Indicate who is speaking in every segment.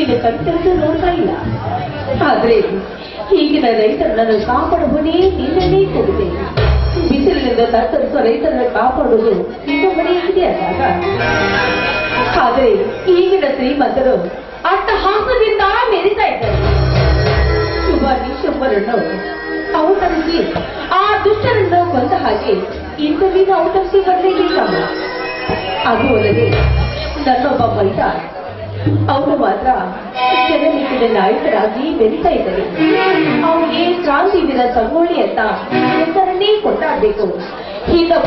Speaker 1: ನೀನು ಕಣ್ತೆರೆದು ನೋಡ್ತಾ ಇಲ್ಲ. ಆದ್ರೆ ಈಗಿನ ರೈತರನ್ನು ಹೊಣೆ ನಿನ್ನೇ ಕೊಡುತ್ತೆ ಬಿಸಿಲಿನಿಂದ ತತ್ತರಿಸುವ ರೈತರನ್ನು ಕಾಪಾಡುವುದು ನಿಮ್ಮ ಇದೆ ಅಂದಾಗ. ಆದ್ರೆ ಈಗಿನ ಶ್ರೀಮಂತರು ಅಟ್ಟಹಾಸದಿಂದ ಮೆರಿತಾ ಇದ್ದಾರೆ. ಶುಭ ನಿಶುಭರನ್ನು ಅವತರಿಸಿ ಆ ದುಷ್ಟರನ್ನು ಬಂದ ಹಾಗೆ ಇಂಥವೀಗ ಅವತರಿಸಿ ಬರಲೇಬೇಕಮ್ಮ ಅದು ಅಲ್ಲದೆ ನನ್ನೊಬ್ಬ ಮೈದ ಅವನು ಮಾತ್ರ ಜನಮೆಚ್ಚಿನ ನಾಯಕರಾಗಿ ಬೆಳೀತಾ ಇದ್ದಾರೆ ಕ್ರಾಂತಿ ದಿನ ಸಂಗೊಳ್ಳಿ ಅಂತ ಹೆಸರನ್ನೇ ಕೊಂಡಾಡಬೇಕು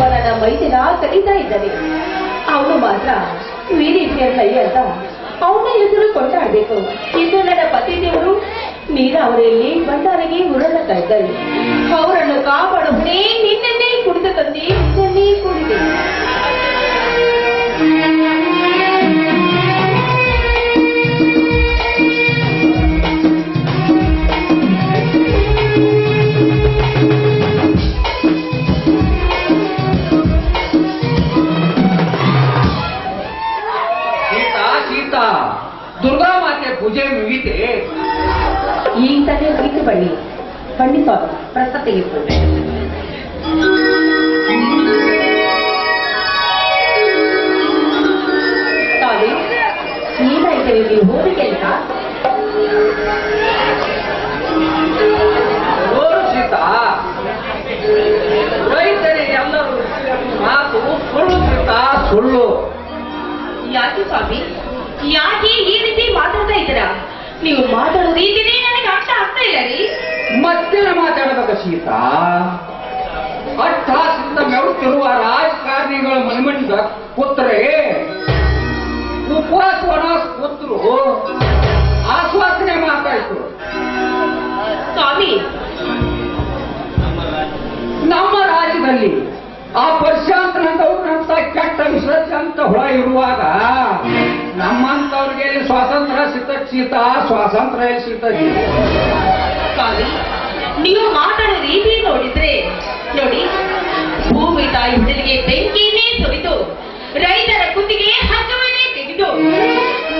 Speaker 1: ನನ್ನ ಮೈದಿನ ಕರೀತಾ ಇದ್ದಾನೆ. ಅವನು ಮಾತ್ರ ವೀರೇಶ್ವರಯ್ಯ ಅಂತ ಅವನ ಹೆಸರು ಕೊಂಡಾಡಬೇಕು ಇಂದು ನನ್ನ ಪತಿ ದೇವರು ನೀರಾವರಿಯಲ್ಲಿ ಭಂಡಾರಿಗೆ ಉರುಳುತ್ತಾ ಇದ್ದಾರೆ. ಅವರನ್ನು ಕಾಪಾಡುವುದೇ ನಿನ್ನೇ ಕುಡಿದು ತಂದೆ
Speaker 2: ಪೂಜೆ ಮುಗಿತೆ
Speaker 1: ಈ ಸಲ ಮುಗಿತು ಬನ್ನಿ ಬನ್ನಿ ಸ್ವಾಮಿ ಪ್ರಸಾದ ತೆಗೆದುಕೊಂಡೆ ಸ್ವಾಮಿ ಏನಾಯ್ತು ನೀವು ಹೋದ ಕೆಲಸ
Speaker 2: ನೋಡು ಸೀತಾ ರೈತರಿಗೆಲ್ಲರೂ ಮಾತು ಸುಳ್ಳು ಸೀತಾ ಸುಳ್ಳು
Speaker 1: ಯಾಕೆ ಸ್ವಾಮಿ ಯಾಕೆ ಈ ರೀತಿ ಮಾತಾಡ್ತಾ ಇದ್ದೀರಾ ನೀವು ಮಾತಾಡೋ ರೀತಿನೇ ನನಗೆ ಅರ್ಥ ಆಗ್ತಾ ಇಲ್ಲ ರೀ.
Speaker 2: ಮತ್ತೆ ಮಾತಾಡಬೇಕ ಸೀತಾ ಅಟ್ಟಾಸಿಂದ ಮೆಡುತ್ತಿರುವ ರಾಜಕಾರಣಿಗಳ ಮನೆಮಂದ ಪುತ್ರರೇ ಉಪವಾಸ ವನವಾಸ ಪುತ್ರರು ಆಶ್ವಾಸನೆ ಮಾತಾಯ್ತು
Speaker 1: ಸ್ವಾಮಿ.
Speaker 2: ನಮ್ಮ ರಾಜ್ಯದಲ್ಲಿ ಆ ಪರ್ಶಾಂತನಂತ ಕೆಟ್ಟ ವಿಸರ್ಜಂತ ಹುಳ ಇರುವಾಗ ನಮ್ಮಂತವ್ರಿಗೆ ಸ್ವಾತಂತ್ರ್ಯ ಸಿತಕ್ಷಿತ ಸೀತಾ ಸ್ವಾತಂತ್ರ್ಯ
Speaker 1: ಸೀತ ನೀವು ಮಾತಾಡೋ ರೀತಿ ನೋಡಿದ್ರೆ ನೋಡಿ ಭೂಮಿ ತಾಯಿ ಹುಡುಗಿಗೆ ಬೆಂಕಿನೇ ಸುರಿದು ರೈತರ ಕುತ್ತಿಗೆ ಹಗ್ಗವನ್ನೇ ತೆಗೆದು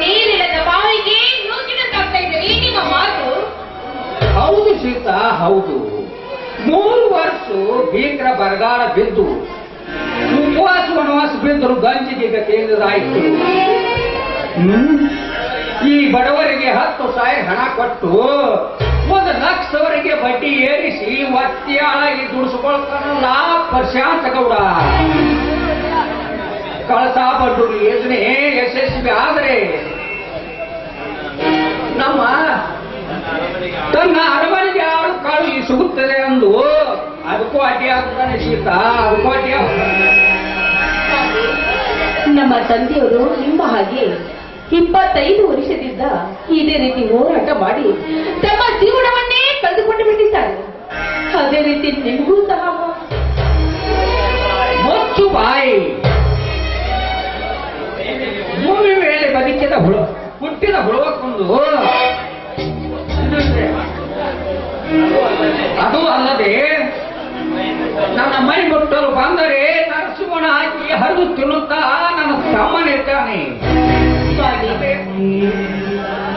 Speaker 1: ನೀರಿಲ್ಲದ ಬಾವಿಗೆ ನೂಕಿದಂತಾಗ್ತಾ ಇದ್ದಾರೆ ನಿಮ್ಮ ಮಾತು?
Speaker 2: ಹೌದು ಸೀತಾ ಹೌದು. ಮೂರು ವರ್ಷ ಭೀಕರ ಬರಗಾಲ ಬಿದ್ದು ಉಪವಾಸ ವನವಾಸ ಬಿದ್ದರು ಗಂಜಿಗೆ ಕೇಂದ್ರದಾಯಿತು. ಈ ಬಡವರಿಗೆ ಹತ್ತು ಸಾವಿರ ಹಣ ಕೊಟ್ಟು ಒಂದು ಲಕ್ಷವರೆಗೆ ಬಡ್ಡಿ ಏರಿಸಿ ಒತ್ತಿಯಾಗಿ ದುಡಿಸ್ಕೊಳ್ತಾನಲ್ಲ ಪ್ರಶಾಂತ ಗೌಡ. ಕಳಸಾ ಬಂಡೂರು ಯೋಜನೆ ಯಶಸ್ವಿ ಆದರೆ ನಮ್ಮ ತನ್ನ ಅರಮನೆಗೆ ಯಾರು ಕಾಳು ಸಿಗುತ್ತದೆ ಅಂದು ಅದಕ್ಕೂ ಅಡ್ಡಿ ಆಗ್ತಾನೆ ಸೀತಾ, ಅದಕ್ಕೂ ಅಡ್ಡಿ
Speaker 1: ನಮ್ಮ ತಂದೆಯವರು ನಿಮ್ಮ ಹಾಗೆ ಇಪ್ಪತ್ತೈದು ವರ್ಷದಿಂದ ಇದೇ ರೀತಿ ಹೋರಾಟ ಮಾಡಿ ತಮ್ಮ ಜೀವನವನ್ನೇ ಕಳೆದುಕೊಂಡು ಬಿಟ್ಟಿದ್ದಾರೆ. ಅದೇ ರೀತಿ ನಿಮಗೂ ಸಹ.
Speaker 2: ಮುಚ್ಚು ಬಾಯಿ. ಭೂಮಿ ಮೇಲೆ ಬದುಕಿದ ಹುಳು, ಹುಟ್ಟಿದ ಹುಳುವಕ್ಕೊಂದು. ಅದು ಅಲ್ಲದೆ ನನ್ನ ಮೈ ಮುಟ್ಟಲು ಬಂದರೆ ನರಸಿಂಹನ ಹಾಕಿ ಹರಿದು ತಿನ್ನುತ್ತಾ ನನ್ನ ತಮ್ಮನಿರ್ತಾನೆ.
Speaker 1: ಸ್ವಾಮಿ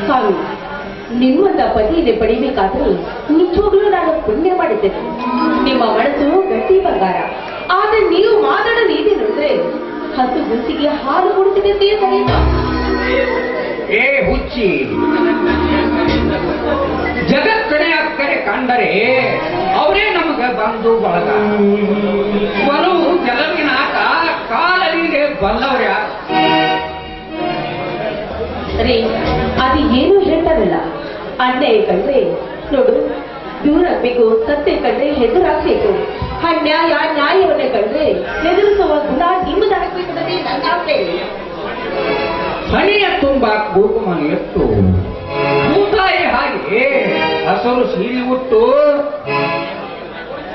Speaker 1: ಸ್ವಾಮಿ ನಿಮ್ಮಂತ ಪತಿಯಲ್ಲಿ ಪಡಿಬೇಕಾದ್ರೂ ನಿಜವಾಗ್ಲೂ ನಾನು ಪುಣ್ಯ ಮಾಡಿದ್ದೇನೆ ನಿಮ್ಮ ಮನಸ್ಸು ಗಟ್ಟಿ ಬಂಗಾರ. ಆದ್ರೆ ನೀವು ಮಾತಾಡೋ ರೀತಿ ನೋಡಿದ್ರೆ ಹಸು ಗುಸಿಗೆ ಹಾಲು ಕೊಡ್ತಿದ್ದೆ ಸರಿಯಲ್ಲ
Speaker 2: ಏ ಹುಚ್ಚಿ ಜಗತ್ತನೆ ಅಕ್ಕರೆ ಕಂಡರೆ ಅವರೇ ನಮಗ ಬಂದು ಬಳಗ. ಬಲವು ಗೆಲುವಿನ ಆಟ ಕಾಲರಿಗೆ ಬಲ್ಲವ್ರ
Speaker 1: ರೀ ಅದು ಏನು ಹೇಳ್ತಾರಲ್ಲ. ಅನ್ಯಾಯ ಕಂಡ್ರೆ ನೋಡು ದೂರಾಗ್ಬೇಕು ಸತ್ಯ ಕಂಡ್ರೆ ಹೆದರಾಗ್ಬೇಕು. ಅನ್ಯಾಯ ನ್ಯಾಯವನ್ನೇ ಕಂಡ್ರೆ ಹೆದರಿಸುವ ಗುಣ ನಿಮ್ಮದಾಗಬೇಕು ಅನ್ನೋದೇ ನನ್ನ ಆಸೆ
Speaker 2: ಹಣಿಯ ತುಂಬ ಗೋಕುಮನ ಎತ್ತು. ಭೂತಾಯಿ ಹಾಗೆ ಹಸರು ಸೀರಿ ಉಟ್ಟು.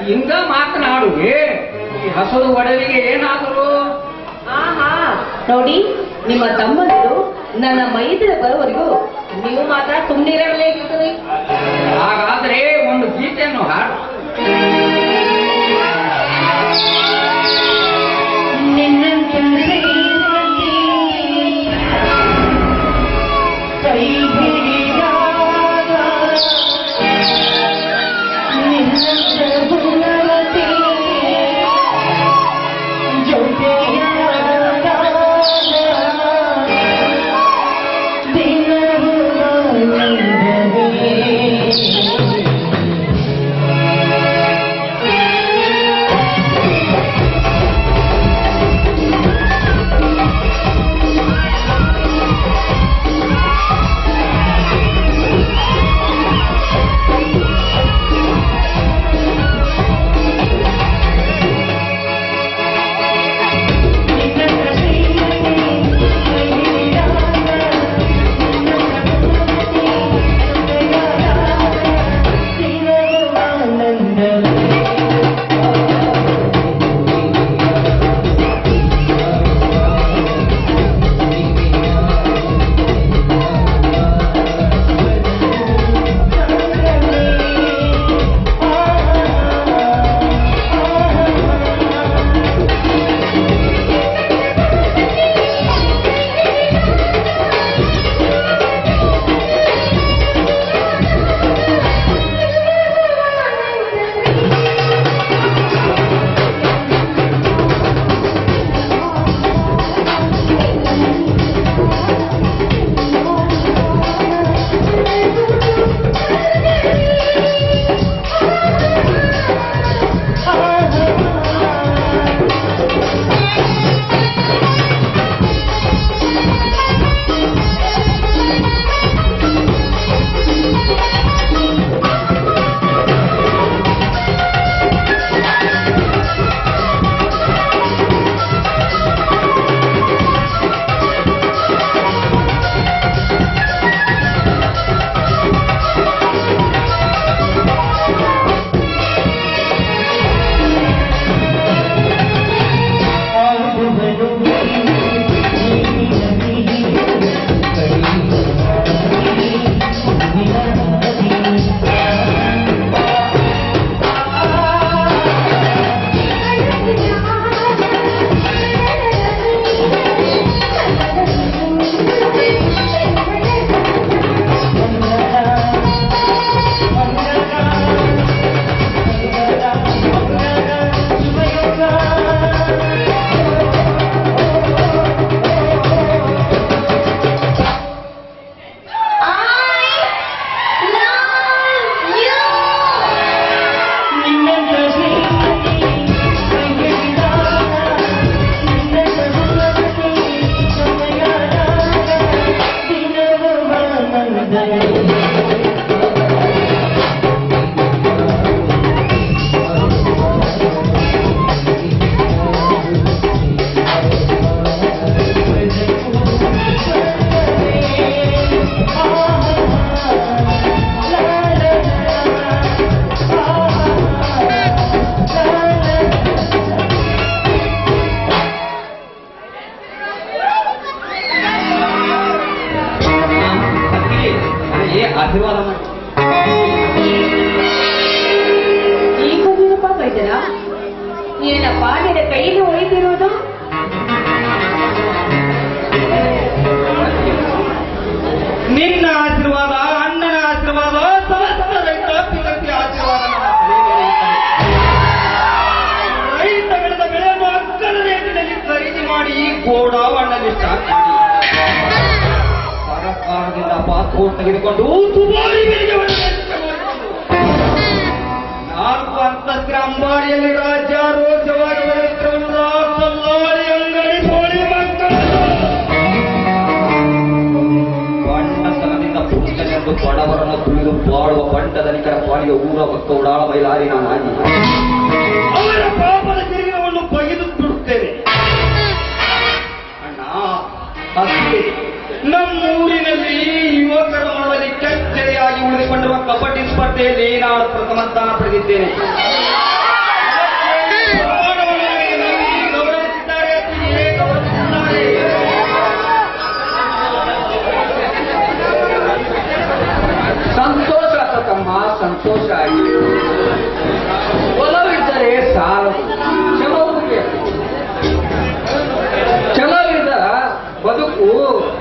Speaker 2: ಹಿಂಗ ಮಾತನಾಡುವೆ ಈ ಹಸರು ಒಡಲಿಗೆ ಏನಾದರೂ?
Speaker 1: ಆಹಾ ನೋಡಿ ನಿಮ್ಮ ತಮ್ಮಂದರು ನನ್ನ ಮೈದಿರ ಬರೋವರೆಗೂ ನೀವು ಮಾತ್ರ ತುಂಬಿರಲೇ
Speaker 2: ಹಾಗಾದ್ರೆ ಒಂದು ಗೀತೆಯನ್ನು ಹಾಡು.
Speaker 3: ಮಾಡಿ ಗೋಡಾವಣ್ಣಲ್ಲಿ ಸ್ಟಾಕ್ ಮಾಡಿ ಸರ್ಕಾರದಿಂದ ಪಾಸ್ಪೋರ್ಟ್ ತೆಗೆದುಕೊಂಡು ದುಬಾರಿ ಬೆಲೆಗೆ ಒಳ್ಳೆಯ ಮಾಡಿಕೊಂಡು ನಾಲ್ಕು ಅಂತಸ್ತಿನ ಅಂಬಾರಿಯಲ್ಲಿ ರಾಜ್ಯಾರೋಗ್ಯವಾಗಿ ಬೆಳೆಯುತ್ತಿರುವ ಸಲ್ಲಾಡಿ ಅಂಗಡಿ ಕೋಳಿ ಮಕ್ಕಳನ್ನು ಬಂಡತನದಿಂದ ಪುಸ್ತನೆಂದು ಬಡವರನ್ನು ತುಳಿದು ಬಾಳುವ ಬಂಡದನಿಕರ ಪಾಲಿಗೆ ಊರ ಮತ್ತು ಉಡಾಳ ಬಯಲಾರಿ ನಾನಾಗಿ ಅಷ್ಟೇ. ನಮ್ಮೂರಿನಲ್ಲಿ ಯುವಕರ ಮಾಡುವಲ್ಲಿ ಚರ್ಚೆಯಾಗಿ ಉಳಿದುಕೊಂಡಿರುವ ಕಬಡ್ಡಿ ಸ್ಪರ್ಧೆಯಲ್ಲಿ ನಾನು ಪ್ರಥಮ ಸ್ಥಾನ ಪಡೆದಿದ್ದೇನೆ. ಸಂತೋಷ ತಮ್ಮ ಸಂತೋಷ. ಆಗಿದೆ ಒಲವಿದ್ದರೆ ಸಾಲದು.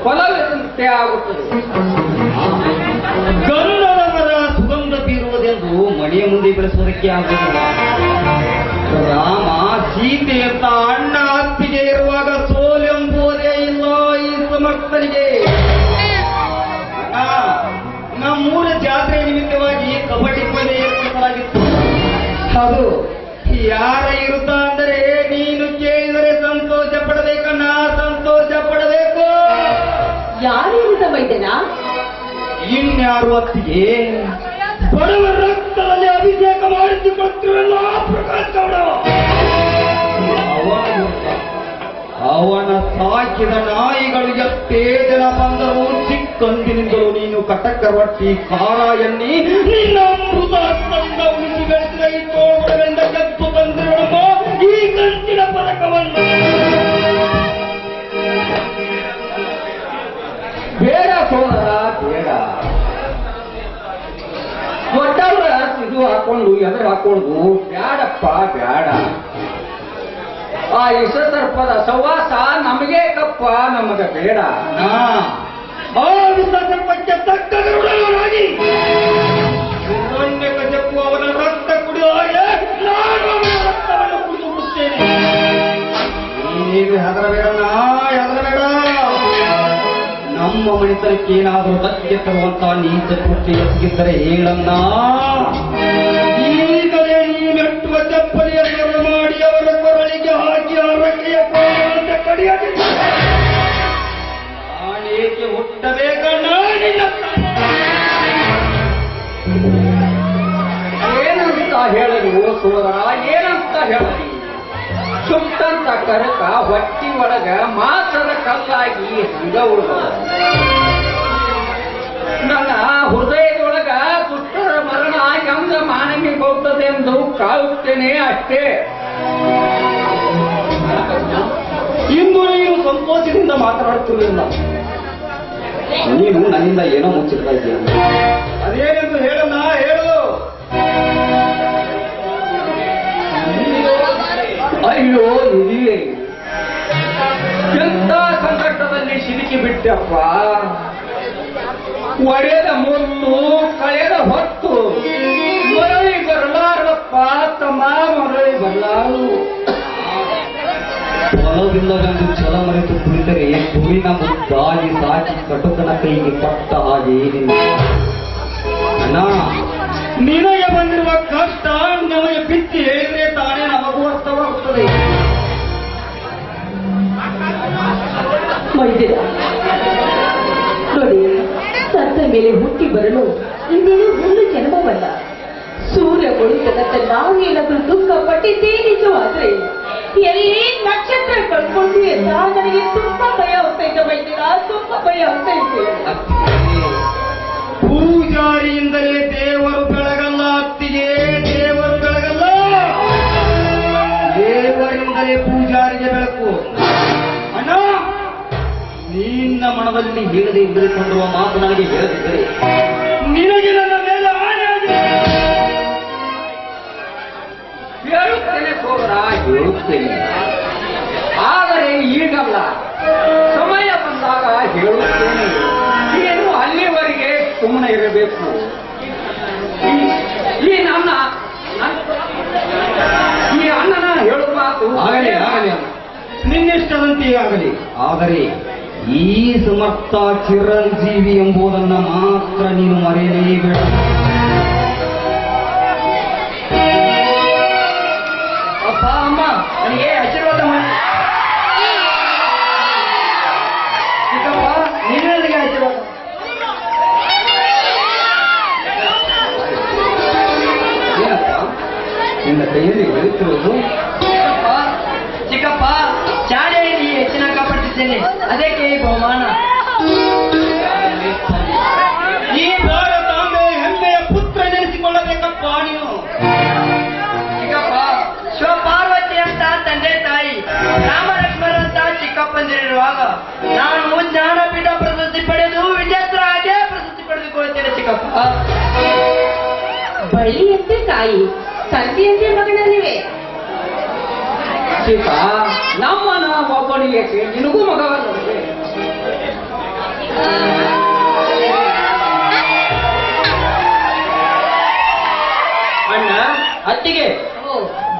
Speaker 3: ಫಲವಿದಂತೆ ಆಗುತ್ತದೆ ಗಂಧದವರ ಸುಗಂಧ ಬೀರುವುದೆಂದು ಮನೆಯ ಮುಂದೆ ಬೆಳೆಸುವುದಕ್ಕೆ ಆಗುವುದಿಲ್ಲ. ರಾಮ ಸೀತೆಯಂತ ಅಣ್ಣ ಅತ್ತಿಗೆ ಇರುವಾಗ ಸೋಲೆಂಬುವುದೇ ಇಲ್ಲ ಈ ಸಮರ್ಥನಿಗೆ. ನಮ್ಮೂರ ಜಾತ್ರೆ ನಿಮಿತ್ತವಾಗಿ ಕಬಡ್ಡಿ ಪಂದ್ಯ ಏರ್ಪಡಿಸಲಾಗಿತ್ತು. ಅದು ಯಾರ ಇರುತ್ತ
Speaker 1: ವೈದ್ಯನ
Speaker 3: ಇನ್ಯಾರು ಅತ್ತಿಗೆ ಬಡವ ರಕ್ತದಲ್ಲಿ ಅಭಿಷೇಕ ಮಾಡಿದ್ದು ಪ್ರಕಾಶ್ ಗೌಡ ಅವನ ಸಾಕಿದ ನಾಯಿಗಳು ಎಷ್ಟೇ ಜನ ಬಂದರೂ ಚಿಕ್ಕಂದಿನಿಂದಲೂ ನೀನು ಕಟಕ ರೊಟ್ಟಿ ಖಾರ ಎಣ್ಣಿ ನಿನ್ನ ಅಮೃತ ಹಸ್ತದಿಂದ ಉಳಿಸಿ ಬೆಳೆಸಿದ ಇದು ಹಾಕೊಂಡು, ಎದುರು ಹಾಕೊಂಡು, ಬ್ಯಾಡಪ್ಪ, ಬ್ಯಾಡ. ಆ ಸರ್ಪದ ಸವಾಸ ನಮಗೆ ಕಪ್ಪ, ನಮಗ ಬೇಡ. ಸರ್ಪಕ್ಕೆ ತಕ್ಕ ರಕ್ತ ಕುಡಿಯೋ ನೀನು ಹೆದರಬೇಡಣ್ಣ, ಹೆದರಬೇಡ. ನಮ್ಮ ಮಣಿತನಕ್ಕೆ ಏನಾದರೂ ಧಕ್ಕೆ ತರುವಂತ ನೀಚ ಕೃತಿ ಎಸಗಿದ್ದರೆ ಹೇಳನ್ನ ಏನಂತ ಹೇಳಲು ಸೋದರ ಏನಂತ ಹೇಳಲಿ ಸುಟ್ಟಂತ ಕರಕ ಹೊಟ್ಟಿ ಒಳಗ ಮಾತ್ರ ಕಲ್ಲಾಗಿ ಹಂಗ ಉಳಿದ ನನ್ನ ಹೃದಯದೊಳಗ ದುಷ್ಟರ ಮರಣ ಹೆಂಗ ಮಾನವಿ ಹೋಗ್ತದೆ ಎಂದು ಕಾಯುತ್ತೇನೆ ಅಷ್ಟೇ ಇಂದು ನೀನು ಸಂತೋಷದಿಂದ ಮಾತನಾಡುತ್ತಿರಲಿಲ್ಲ ನೀನು ನನ್ನಿಂದ ಏನೋ ಮುಚ್ಚಿರ್ತಾ ಇದೆಯಾ ಅದೇನೆಂದು ಹೇಳಲ್ಲ ಹೇಳು. ಅಯ್ಯೋ ನಿಧಿಯೇ ಎಂತ ಸಂಕಟದಲ್ಲಿ ಸಿಲುಕಿ ಬಿಟ್ಟಪ್ಪ? ಒಡೆದ ಮುತ್ತು ಕಳೆದ ಹೊತ್ತು. ಮರಳಿ ಬರಲಾರಪ್ಪ ತಮ್ಮ ಮರಳಿ ಬರಲಾರು. ಹೊಲವಿಲ್ಲವೆಂದು ಛಲ ಮರೆತು ಕುಳಿತರೆ ತುಳಿನ ಮುದ್ದಾಗಿ ಸಾಕಿ ಕಟುಕನ ಕೈಗೆ ಕೊಟ್ಟ ಹಾಗೆ ಅಣ್ಣ. ನಿನಗೆ ಬಂದಿರುವ ಕಷ್ಟ ನಮಗೆ ಬಿತ್ತಿ ಹೇಳಿದ್ರೆ ತಾನೇ ನಮಗೂ ಅರ್ಥವಾಗುತ್ತದೆ
Speaker 1: ನೋಡಿ ಸತ್ತ ಮೇಲೆ ಹುಟ್ಟಿ ಬರಲು ಇದೇನು ಒಂದು ಜನ್ಮವಲ್ಲ. ಸೂರ್ಯ ಮುಳುಗದಂತೆ ನಾವು ಏನಾದರೂ ದುಃಖ ಪಟ್ಟಿದ್ದೇ ನಿಜವಾದ್ರೆ ಎಲ್ಲಿ ನಕ್ಷತ್ರ ಕಳ್ಕೊಂಡು ಅಂತ? ನನಗೆ ತುಂಬಾ ಭಯ ಆಗ್ತೈತೆ ವೈದ್ಯರ ತುಂಬಾ ಭಯ ಆಗ್ತೈತೆ
Speaker 3: ಪೂಜಾರಿಯಿಂದಲೇ ದೇವರು ಬೆಳಗಲ್ಲ ಅತ್ತಿಗೆ ದೇವರು ಬೆಳಗಲ್ಲ. ದೇವರಿಂದಲೇ ಪೂಜಾರಿಗೆ ಬೆಳಕು. ಅಣ್ಣ ನಿನ್ನ ಮನದಲ್ಲಿ ಹೇಳದೆ ಇದ್ದುಕೊಂಡಿರುವ ಮಾತು ನನಗೆ ಹೇಳದಿದ್ದರೆ? ನಿನಗೆ ನನ್ನ ಮೇಲೆ ಆಣೆ ಆಗಿದೆ.
Speaker 4: ಹೇಳುತ್ತೇನೆ ಹೇಳುತ್ತೇನೆ ಆದರೆ ಈಗಲ್ಲ. ಸಮಯ ಬಂದಾಗ ಹೇಳುತ್ತೇನೆ. ಏನು ಅಲ್ಲಿವರೆಗೆ ಸುಮ್ಮನೆ ಇರಬೇಕು. ಈ- ನನ್ನ ಈ ಅಣ್ಣನ ಹೇಳುವ
Speaker 3: ಆಗಲಿ ಆಗಲಿ. ನಿನ್ನಿಷ್ಟದಂತೆಯೇ ಆಗಲಿ ಆದರೆ ಈ ಸಮರ್ಥ ಚಿರಂಜೀವಿ ಎಂಬುದನ್ನು ಮಾತ್ರ ನೀನು ಮರೆಯಲೇಬೇಡ
Speaker 4: ಅಪ್ಪ ಅಮ್ಮ ನನಗೆ ಆಶೀರ್ವಾದ ಮಾಡಿ ಚಿಕ್ಕಪ್ಪ ನೀನು ನನಗೆ ಆಶೀರ್ವಾದ
Speaker 3: ಏನಪ್ಪ ನಿನ್ನ ಕೈಯಲ್ಲಿ ಬೆಳೀತಿರೋದು
Speaker 4: ಚಿಕ್ಕಪ್ಪ ಚಿಕ್ಕಪ್ಪ ಶಾಲೆಯಲ್ಲಿ ಹೆಚ್ಚಿನ ಕಾಪಾಡ್ತಿದ್ದೇನೆ ಅದಕ್ಕೆ ಈ ಬಹುಮಾನ ತಾಯಿ ರಾಮಲಕ್ಷ್ಮಣ ಅಂತ ಚಿಕ್ಕಪ್ಪಂದಿರುವಾಗ ನಾನು ಜ್ಞಾನಪೀಠ ಪ್ರಶಸ್ತಿ ಪಡೆದು ವಿಜೇತರಾಗೆ ಪ್ರಶಸ್ತಿ ಪಡೆದುಕೊಳ್ಳುತ್ತೇನೆ ಚಿಕ್ಕಪ್ಪ.
Speaker 1: ಬಳ್ಳಿಯಂತೆ ಕಾಯಿ ತಂದೆಯಂತೆ ಮಗನಲ್ಲಿವೆ
Speaker 4: ಸೀತಾ ನಮ್ಮನ ಒಬ್ಬನಿಗೆ ನಿನಗೂ ಮಗವಲ್ಲವೇ ಅಣ್ಣ ಅತ್ತಿಗೆ.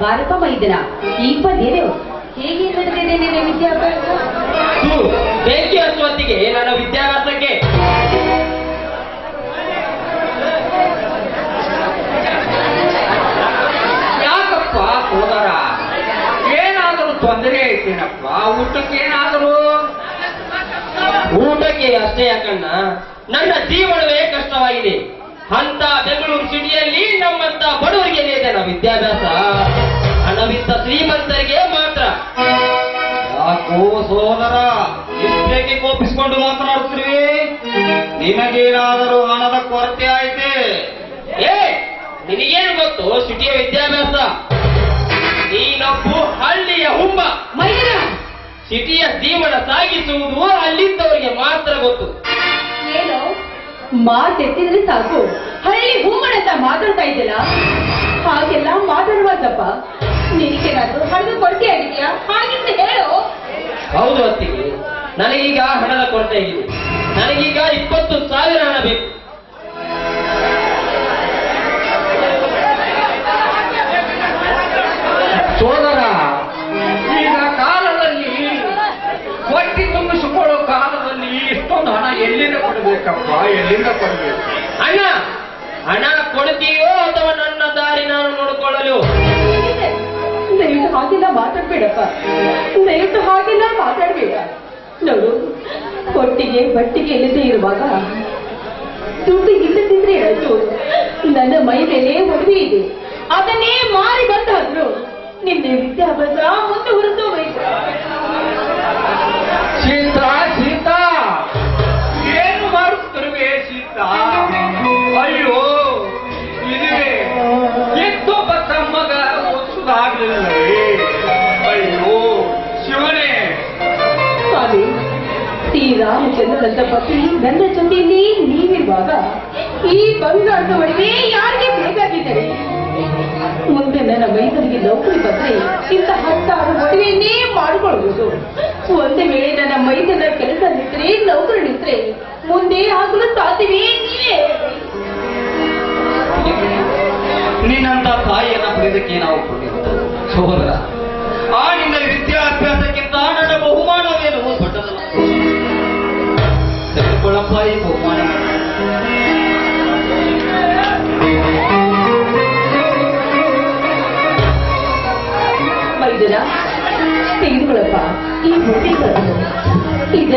Speaker 1: ಬಾರಪ್ಪ ಮೈದನ ಈಗ ಬಂದೇನು ಹೇಗೆ ನಡೆದಿದೆ ನಿನ್ನ
Speaker 4: ಬೆಂಕಿ ಹಚ್ಚುವಂತಿಗೆ ನನ್ನ ವಿದ್ಯಾಭ್ಯಾಸಕ್ಕೆ. ಯಾಕಪ್ಪ ಸೋದರ? ಏನಾದರೂ ತೊಂದರೆ ಐತೇನಪ್ಪ? ಊಟಕ್ಕೆ ಏನಾದರೂ? ಊಟಕ್ಕೆ ಅಷ್ಟೇ ಯಾಕಣ್ಣ? ನನ್ನ ಜೀವನವೇ ಕಷ್ಟವಾಗಿದೆ. ಅಂತ ಬೆಂಗಳೂರು ಸಿಟಿಯಲ್ಲಿ ನಮ್ಮಂತ ಬಡವರಿಗೆ ಇದೆ ನಮ್ಮ ವಿದ್ಯಾಭ್ಯಾಸ. ಹಣವಿದ್ದ ಶ್ರೀಮಂತರಿಗೆ ಮಾತ್ರ.
Speaker 3: ಯಾಕೋ ಸೋದರ ಇಷ್ಟೇಕೆ ಕೋಪಿಸಿಕೊಂಡು ಮಾತನಾಡುತ್ತಿರುವೆ ನಿನಗೇನಾದರೂ ಹಣದ ಕೊರತೆ ಆಯ್ತೆ?
Speaker 4: ಏ ನಿನಗೇನು ಗೊತ್ತು? ಸಿಟಿಯ ವಿದ್ಯಾಭ್ಯಾಸ. ನೀನೊಬ್ಬ ಹಳ್ಳಿಯ ಹುಂಬ.
Speaker 1: ಮೈದನ
Speaker 4: ಸಿಟಿಯ ಜೀವನ ಸಾಗಿಸುವುದು ಅಲ್ಲಿದ್ದವರಿಗೆ ಮಾತ್ರ ಗೊತ್ತು.
Speaker 1: ಏನು? ಮಾತೆತ್ತಿದ್ರೆ ಸಾಕು. ಹಳ್ಳಿ ಹೂಮಣಂತ ಮಾತಾಡ್ತಾ ಇದ್ದಿಲ್ಲ ಹಾಗೆಲ್ಲ ಮಾತಾಡುವಂತಪ್ಪ ಹಣದ ಕೊರತೆ ಆಗಿದೆಯಾ? ಹೇಳು.
Speaker 4: ಹೌದು ಅತ್ತಿಗೆ, ನನಗೀಗ ಹಣದ ಕೊರತೆ ಆಗಿದೆ ನನಗೀಗ ಇಪ್ಪತ್ತು ಸಾವಿರ ಹಣ ಬೇಕು. ಸೋದರ, ಈಗ ಕಾಲದಲ್ಲಿ ಹೊಟ್ಟಿ ತುಂಬಿಸಿಕೊಳ್ಳೋ ಕಾಲದಲ್ಲಿ ಇಷ್ಟೊಂದು ಹಣ ಎಲ್ಲಿಂದ ಕೊಡಬೇಕಪ್ಪ? ಎಲ್ಲಿಂದ ಕೊಡಬೇಕು? ಅಣ್ಣ, ಹಣ ಕೊಡ್ತೀಯೋ ಅಥವಾ ನನ್ನ ದಾರಿ ನಾನು ನೋಡಿಕೊಳ್ಳಲು?
Speaker 1: ದಯವಿಟ್ಟು ಹಾಗೆಲ್ಲ ಮಾತಾಡ್ಬೇಡಪ್ಪ. ದಯವಿಟ್ಟು ಹಾಗೆಲ್ಲ ಮಾತಾಡ್ಬೇಡ. ನೋಡು, ಹೊಟ್ಟಿಗೆ ಬಟ್ಟಿಗೆ ಇಲ್ಲದೆ ಇರುವಾಗ ದುಡ್ಡು ಇಲ್ಲದಿದ್ರೆ ಆಯ್ತು ನನ್ನ ಮೈ ಮೇಲೆ ಒಡವೆ ಇದೆ. ಅದನ್ನೇ ಮಾರಿ ಬಂದಾದ್ರು. ನಿನ್ನೆ ವಿದ್ಯಾಭ್ಯಾಸ ಮುಂದುವರಿಸಬೇಕು ಶ್ರೀರಾಮಚಂದ್ರನಂತ ಪತ್ನಿ ನನ್ನ ಜೊತೆಯಲ್ಲಿ ನೀವಿರುವಾಗ ಈ ಬಂಗಾರದ ಒಡವೆ ಯಾರಿಗೆ ಬೇಕಾಗಿದ್ದಾರೆ? ಮುಂದೆ ನನ್ನ ಮೈಸೂರಿಗೆ ನೌಕರಿ ಬಂದ್ರೆ ಇಂಥ ಹತ್ತಾರು ಒಡವೆಯನ್ನೇ ಮಾಡಿಕೊಳ್ಬಹುದು ಒಂದು ವೇಳೆ ನನ್ನ ಮೈದನ ಕೆಲಸ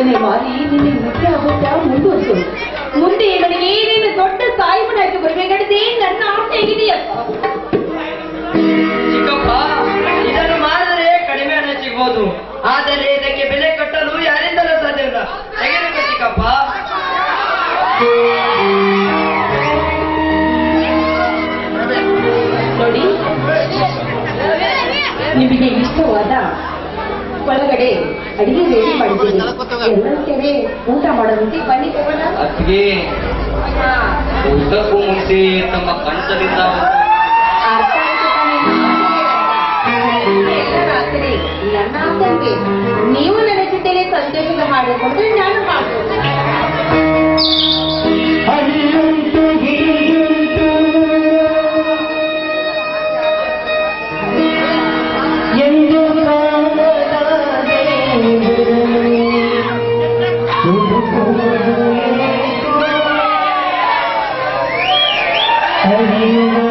Speaker 1: ಇದನ್ನೇ ಮಾರಿ ನಿನ್ನ ವಿದ್ಯಾಭ್ಯಾಸ ಮುಂದುವರಿಸು ಮುಂದೆ ನನಗೆ ಏನೇನು ದೊಡ್ಡ ಸಾಯಿಬನಾಗಿ ಬರಬೇಕಾಗಿದೆ ನನ್ನ ಆಸೆ ಇದೆಯಪ್ಪ
Speaker 4: ಚಿಕ್ಕಪ್ಪ ಇದನ್ನು ಮಾಡಿದರೆ ಕಡಿಮೆ ಹಣ ಸಿಗ್ಬೋದು. ಆದರೆ ಇದಕ್ಕೆ ಬೆಲೆ ಕಟ್ಟಲು ಯಾರಿಂದಲೂ ಸಾಧ್ಯವಿಲ್ಲ. ತೆಗೆದುಕೋ ಚಿಕ್ಕಪ್ಪ.
Speaker 1: ನೋಡಿ ನಿಮಗೆ ಇಷ್ಟವಾದ ಒಳಗಡೆ ಅಡಿಗೆ ರೆಡಿ ಮಾಡಿದ್ದೀನಿ ಎಲ್ಲರೂ ಊಟ ಮಾಡೋದಕ್ಕೆ ಬನ್ನಿ
Speaker 3: ಅತ್ತಿಗೆ
Speaker 5: ನೀವು ನನ್ನ ಜೊತೆಲೆ ಸಂತೋಷದ ಮಾಡಿಕೊಂಡ್ರೆ ನಾನು ಮಾಡ್ತೀನಿ Have you.